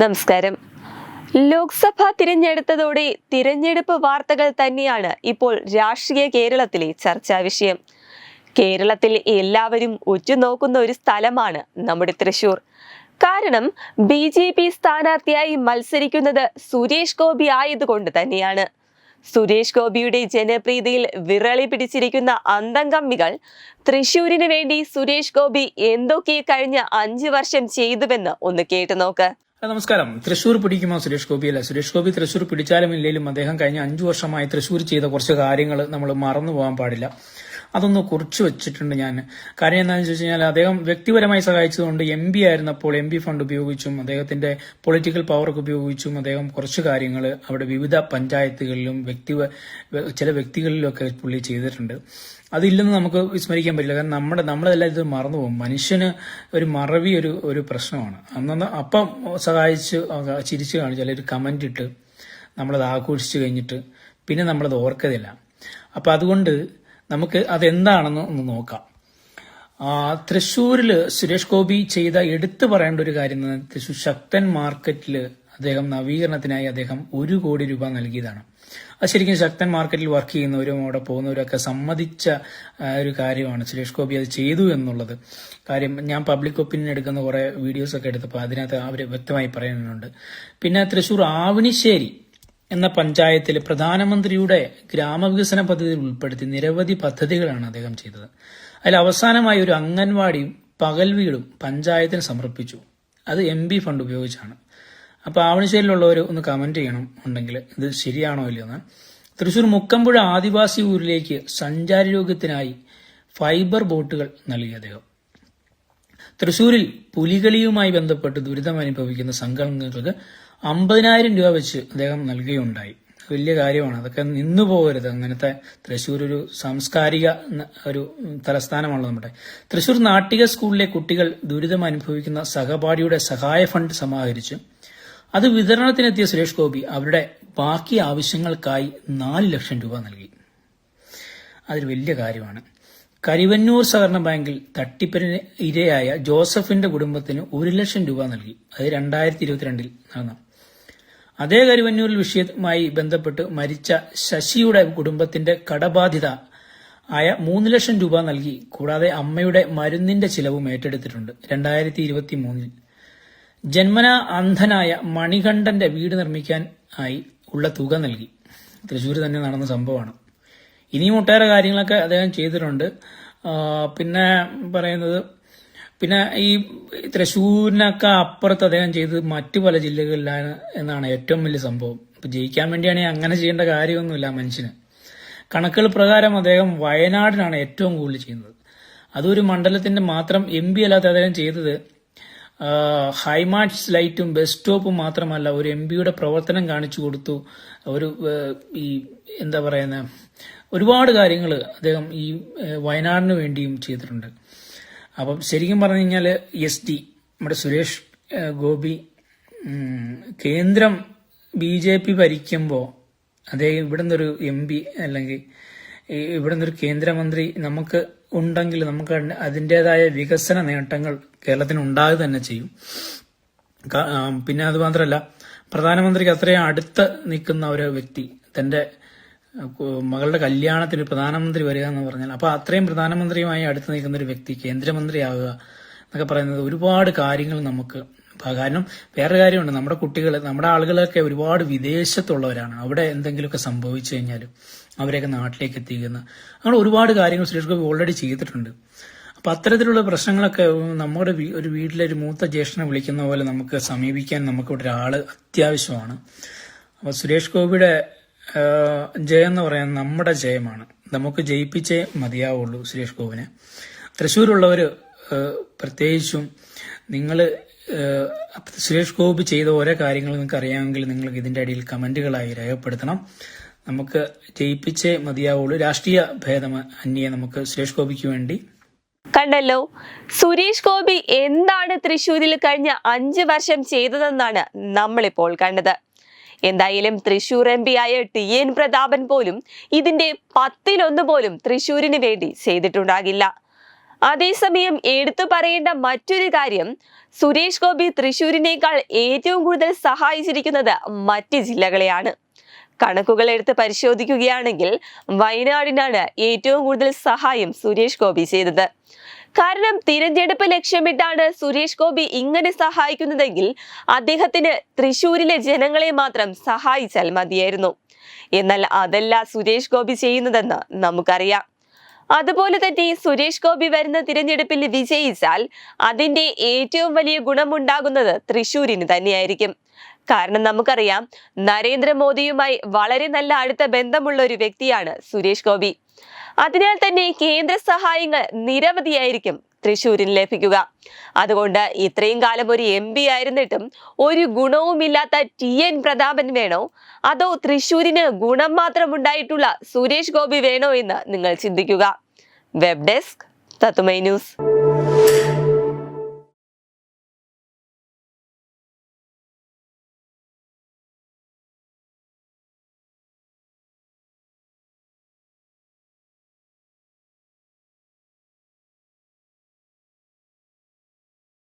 നമസ്കാരം. ലോക്സഭ തിരഞ്ഞെടുത്തതോടെ തിരഞ്ഞെടുപ്പ് വാർത്തകൾ തന്നെയാണ് ഇപ്പോൾ രാഷ്ട്രീയ കേരളത്തിലെ ചർച്ചാ വിഷയം. കേരളത്തിൽ എല്ലാവരും ഉറ്റുനോക്കുന്ന ഒരു സ്ഥലമാണ് നമ്മുടെ തൃശൂർ കാരണം ബി ജെ പി സ്ഥാനാർത്ഥിയായി മത്സരിക്കുന്നത് സുരേഷ് ഗോപി ആയതുകൊണ്ട് തന്നെയാണ്. സുരേഷ് ഗോപിയുടെ ജനപ്രീതിയിൽ വിറളി പിടിച്ചിരിക്കുന്ന അന്തംകമ്മികൾ തൃശൂരിന് വേണ്ടി സുരേഷ് ഗോപി എന്തൊക്കെ കഴിഞ്ഞ അഞ്ചു വർഷം ചെയ്തുവെന്ന് ഒന്ന് കേട്ടു നോക്ക്. ആ, നമസ്കാരം. തൃശൂർ പിടിക്കുമോ? സുരേഷ് ഗോപി അല്ല? സുരേഷ് ഗോപി തൃശൂർ പിടിച്ചാലും ഇല്ലെങ്കിലും അദ്ദേഹം കഴിഞ്ഞ അഞ്ചു വർഷമായി തൃശൂർ ചെയ്ത കുറച്ച് കാര്യങ്ങൾ നമ്മൾ മറന്നു പോകാൻ പാടില്ല. അതൊന്ന് കുറിച്ചു വെച്ചിട്ടുണ്ട് ഞാൻ കാര്യം എന്താണെന്ന് വെച്ച് കഴിഞ്ഞാൽ അദ്ദേഹം വ്യക്തിപരമായി സഹായിച്ചതുകൊണ്ട് എം പി ആയിരുന്നപ്പോൾ എം പി ഫണ്ട് ഉപയോഗിച്ചും അദ്ദേഹത്തിന്റെ പൊളിറ്റിക്കൽ പവറൊക്കെ ഉപയോഗിച്ചും അദ്ദേഹം കുറച്ച് കാര്യങ്ങൾ അവിടെ വിവിധ പഞ്ചായത്തുകളിലും വ്യക്തി ചില വ്യക്തികളിലൊക്കെ പുള്ളി ചെയ്തിട്ടുണ്ട്. അതില്ലെന്ന് നമുക്ക് വിസ്മരിക്കാൻ പറ്റില്ല. കാരണം നമ്മുടെ നമ്മളെല്ലാം ഇത് മറന്നു പോകും. മനുഷ്യന് ഒരു മറവി ഒരു ഒരു പ്രശ്നമാണ്. അന്നന്ന് അപ്പം സഹായിച്ച് ചിരിച്ചു കാണിച്ചു അല്ലെങ്കിൽ ഒരു കമന്റ് ഇട്ട് നമ്മളത് ആഘോഷിച്ചു കഴിഞ്ഞിട്ട് പിന്നെ നമ്മളത് ഓർക്കതില്ല. അപ്പം അതുകൊണ്ട് നമുക്ക് അതെന്താണെന്ന് ഒന്ന് നോക്കാം. തൃശ്ശൂരിൽ സുരേഷ് ഗോപി ചെയ്ത എടുത്തു പറയേണ്ട ഒരു കാര്യം തൃശ്ശൂർ ശക്തൻ മാർക്കറ്റിൽ അദ്ദേഹം നവീകരണത്തിനായി അദ്ദേഹം ഒരു കോടി രൂപ നൽകിയതാണ്. അത് ശരിക്കും ശക്തൻ മാർക്കറ്റിൽ വർക്ക് ചെയ്യുന്നവരും അവിടെ പോകുന്നവരൊക്കെ സമ്മതിച്ച ഒരു കാര്യമാണ്. സുരേഷ് ഗോപി അത് ചെയ്തു എന്നുള്ളത്. കാര്യം ഞാൻ പബ്ലിക് ഒപ്പീനിയൻ എടുക്കുന്ന കുറെ വീഡിയോസ് ഒക്കെ എടുത്തപ്പോൾ അതിനകത്ത് അവർ വ്യക്തമായി പറയുന്നുണ്ട്. പിന്നെ തൃശ്ശൂർ ആവണിശ്ശേരി എന്ന പഞ്ചായത്തിൽ പ്രധാനമന്ത്രിയുടെ ഗ്രാമവികസന പദ്ധതിയിൽ ഉൾപ്പെടുത്തി നിരവധി പദ്ധതികളാണ് അദ്ദേഹം ചെയ്തത്. അതിൽ അവസാനമായി ഒരു അംഗൻവാടിയും പകൽ വീടും പഞ്ചായത്തിന് സമർപ്പിച്ചു. അത് എം ബി ഫണ്ട് ഉപയോഗിച്ചാണ്. അപ്പോൾ ആവണിശ്ശേരിയിലുള്ളവർ ഒന്ന് കമന്റ് ചെയ്യണം ഉണ്ടെങ്കിൽ ഇത് ശരിയാണോ ഇല്ലയെന്ന് തൃശൂർ മുക്കമ്പുഴ ആദിവാസി ഊരിലേക്ക് സഞ്ചാരയോഗ്യത്തിനായി ഫൈബർ ബോട്ടുകൾ നൽകി അദ്ദേഹം. തൃശൂരിൽ പുലികളിയുമായി ബന്ധപ്പെട്ട് ദുരിതം അനുഭവിക്കുന്ന അമ്പതിനായിരം രൂപ വെച്ച് അദ്ദേഹം നൽകുകയുണ്ടായി. വലിയ കാര്യമാണ്. അതൊക്കെ നിന്നു പോകരുത്. അങ്ങനത്തെ തൃശ്ശൂർ ഒരു സാംസ്കാരിക ഒരു തലസ്ഥാനമാണല്ലോ നമ്മുടെ. തൃശൂർ നാട്ടിക സ്കൂളിലെ കുട്ടികൾ ദുരിതം അനുഭവിക്കുന്ന സഹപാഠിയുടെ സഹായ ഫണ്ട് സമാഹരിച്ചു അത് വിതരണത്തിനെത്തിയ സുരേഷ് ഗോപി അവരുടെ ബാക്കി ആവശ്യങ്ങൾക്കായി നാല് ലക്ഷം രൂപ നൽകി. അതൊരു വലിയ കാര്യമാണ്. കരിവന്നൂർ സഹകരണ ബാങ്കിൽ തട്ടിപ്പിന് ഇരയായ ജോസഫിന്റെ കുടുംബത്തിന് ഒരു ലക്ഷം രൂപ നൽകി. അത് രണ്ടായിരത്തി ഇരുപത്തിരണ്ടിൽ നടന്നു. അതേ കരുവന്നൂരിൽ വിഷയവുമായി ബന്ധപ്പെട്ട് മരിച്ച ശശിയുടെ കുടുംബത്തിന്റെ കടബാധിത ആയ മൂന്ന് ലക്ഷം രൂപ നൽകി. കൂടാതെ അമ്മയുടെ മരുന്നിന്റെ ചിലവും ഏറ്റെടുത്തിട്ടുണ്ട്. രണ്ടായിരത്തി ഇരുപത്തി മൂന്നിൽ ജന്മന അന്ധനായ മണികണ്ഠന്റെ വീട് നിർമ്മിക്കാൻ ആയി ഉള്ള തുക നൽകി. തൃശ്ശൂർ തന്നെ നടന്ന സംഭവമാണ്. ഇനിയും ഒട്ടേറെ കാര്യങ്ങളൊക്കെ അദ്ദേഹം ചെയ്തിട്ടുണ്ട്. പിന്നെ പറയുന്നത് പിന്നെ ഈ തൃശ്ശൂരിനൊക്കെ അപ്പുറത്ത് അദ്ദേഹം ചെയ്തത് മറ്റു പല ജില്ലകളിലാണ് എന്നാണ് ഏറ്റവും വലിയ സംഭവം. ഇപ്പൊ ജയിക്കാൻ വേണ്ടിയാണെങ്കിൽ അങ്ങനെ ചെയ്യേണ്ട കാര്യമൊന്നുമില്ല മനുഷ്യന്. കണക്കുകൾ പ്രകാരം അദ്ദേഹം വയനാടിനാണ് ഏറ്റവും കൂടുതൽ ചെയ്യുന്നത്. അതൊരു മണ്ഡലത്തിന്റെ മാത്രം എം പി അല്ലാത്ത അദ്ദേഹം ചെയ്തത് ഹൈമാറ്റ്സ് ലൈറ്റും ബസ് സ്റ്റോപ്പും മാത്രമല്ല ഒരു എം പിയുടെ പ്രവർത്തനം കാണിച്ചു കൊടുത്തു. ഒരു ഈ എന്താ പറയുന്ന ഒരുപാട് കാര്യങ്ങൾ അദ്ദേഹം ഈ വയനാടിന് വേണ്ടിയും ചെയ്തിട്ടുണ്ട്. അപ്പം ശരിക്കും പറഞ്ഞു കഴിഞ്ഞാൽ എസ് ഡി നമ്മുടെ സുരേഷ് ഗോപി കേന്ദ്രം ബി ജെ പി ഭരിക്കുമ്പോൾ അദ്ദേഹം ഇവിടെ നിന്നൊരു എം പി അല്ലെങ്കിൽ ഇവിടെ നിന്നൊരു കേന്ദ്രമന്ത്രി നമുക്ക് ഉണ്ടെങ്കിൽ നമുക്ക് അതിന്റെതായ വികസന നേട്ടങ്ങൾ കേരളത്തിന് ഉണ്ടാകുക തന്നെ ചെയ്യും. പിന്നെ അത് മാത്രമല്ല പ്രധാനമന്ത്രിക്ക് അത്രയും അടുത്ത് നിൽക്കുന്ന ഒരു വ്യക്തി തന്റെ മകളുടെ കല്യാണത്തിന് പ്രധാനമന്ത്രി വരിക എന്ന് പറഞ്ഞാൽ അപ്പൊ അത്രയും പ്രധാനമന്ത്രിയുമായി അടുത്ത് നിൽക്കുന്ന ഒരു വ്യക്തി കേന്ദ്രമന്ത്രിയാവുക എന്നൊക്കെ പറയുന്നത് ഒരുപാട് കാര്യങ്ങൾ നമുക്ക് കാരണം വേറെ കാര്യമുണ്ട്. നമ്മുടെ കുട്ടികൾ നമ്മുടെ ആളുകളൊക്കെ ഒരുപാട് വിദേശത്തുള്ളവരാണ്. അവിടെ എന്തെങ്കിലുമൊക്കെ സംഭവിച്ചു കഴിഞ്ഞാൽ അവരെയൊക്കെ നാട്ടിലേക്ക് എത്തിക്കുന്ന അങ്ങനെ ഒരുപാട് കാര്യങ്ങൾ സുരേഷ് ഗോപി ഓൾറെഡി ചെയ്തിട്ടുണ്ട്. അപ്പൊ അത്തരത്തിലുള്ള പ്രശ്നങ്ങളൊക്കെ നമ്മുടെ ഒരു വീട്ടിലെ ഒരു മൂത്ത ജ്യേഷ്ഠനെ വിളിക്കുന്ന പോലെ നമുക്ക് സമീപിക്കാൻ നമുക്ക് ഇവിടെ ഒരാൾ അത്യാവശ്യമാണ്. അപ്പൊ സുരേഷ് ഗോപിയുടെ ജയം എന്ന് പറയാൻ നമ്മുടെ ജയമാണ്. നമുക്ക് ജയിപ്പിച്ചേ മതിയാവുള്ളൂ സുരേഷ് ഗോപിനെ. തൃശ്ശൂരുള്ളവർ പ്രത്യേകിച്ചും നിങ്ങൾ സുരേഷ് ഗോപി ചെയ്ത ഓരോ കാര്യങ്ങൾ നിങ്ങൾക്ക് അറിയാമെങ്കിൽ നിങ്ങൾക്ക് ഇതിന്റെ അടിയിൽ കമന്റുകളായി രേഖപ്പെടുത്തണം. നമുക്ക് ജയിപ്പിച്ചേ മതിയാവുള്ളൂ. രാഷ്ട്രീയ ഭേദം അന്യേ നമുക്ക് സുരേഷ് ഗോപിക്ക് വേണ്ടി. കണ്ടല്ലോ. സുരേഷ് ഗോപി എന്താണ് തൃശ്ശൂരിൽ കഴിഞ്ഞ അഞ്ച് വർഷം ചെയ്തതെന്നാണ് നമ്മളിപ്പോൾ കണ്ടത്. എന്തായാലും തൃശൂർ എം പി ആയ ടി എൻ പ്രതാപൻ പോലും ഇതിന്റെ പത്തിലൊന്ന് പോലും തൃശൂരിന് വേണ്ടി ചെയ്തിട്ടുണ്ടാകില്ല. അതേസമയം എടുത്തു പറയേണ്ട മറ്റൊരു കാര്യം സുരേഷ് ഗോപി തൃശൂരിനേക്കാൾ ഏറ്റവും കൂടുതൽ സഹായിച്ചിരിക്കുന്നത് മറ്റ് ജില്ലകളെയാണ്. കണക്കുകൾ എടുത്ത് പരിശോധിക്കുകയാണെങ്കിൽ വയനാടിനാണ് ഏറ്റവും കൂടുതൽ സഹായം സുരേഷ് ഗോപി ചെയ്തത്. കാരണം തിരഞ്ഞെടുപ്പ് ലക്ഷ്യമിട്ടാണ് സുരേഷ് ഗോപി ഇങ്ങനെ സഹായിക്കുന്നതെങ്കിൽ അദ്ദേഹത്തിന് തൃശൂരിലെ ജനങ്ങളെ മാത്രം സഹായിച്ചാൽ മതിയായിരുന്നു. എന്നാൽ അതല്ല സുരേഷ് ഗോപി ചെയ്യുന്നതെന്ന് നമുക്കറിയാം. അതുപോലെ തന്നെ സുരേഷ് ഗോപി വരുന്ന തിരഞ്ഞെടുപ്പിൽ വിജയിച്ചാൽ അതിന്റെ ഏറ്റവും വലിയ ഗുണമുണ്ടാകുന്നത് തൃശൂരിന് തന്നെയായിരിക്കും. കാരണം നമുക്കറിയാം നരേന്ദ്രമോദിയുമായി വളരെ നല്ല അടുത്ത ബന്ധമുള്ള ഒരു വ്യക്തിയാണ് സുരേഷ് ഗോപി. അതിനാൽ തന്നെ കേന്ദ്ര സഹായങ്ങൾ നിരവധിയായിരിക്കും തൃശൂരിന് ലഭിക്കുക. അതുകൊണ്ട് ഇത്രയും കാലം ഒരു എം പി ആയിരുന്നിട്ടും ഒരു ഗുണവുമില്ലാത്ത ടി എൻ പ്രതാപൻ വേണോ? അതോ തൃശൂരിന് ഗുണം മാത്രം ഉണ്ടായിട്ടുള്ള സുരേഷ് ഗോപി വേണോ എന്ന് നിങ്ങൾ ചിന്തിക്കുക. വെബ് ഡെസ്ക് തത്തുമൈ ന്യൂസ്.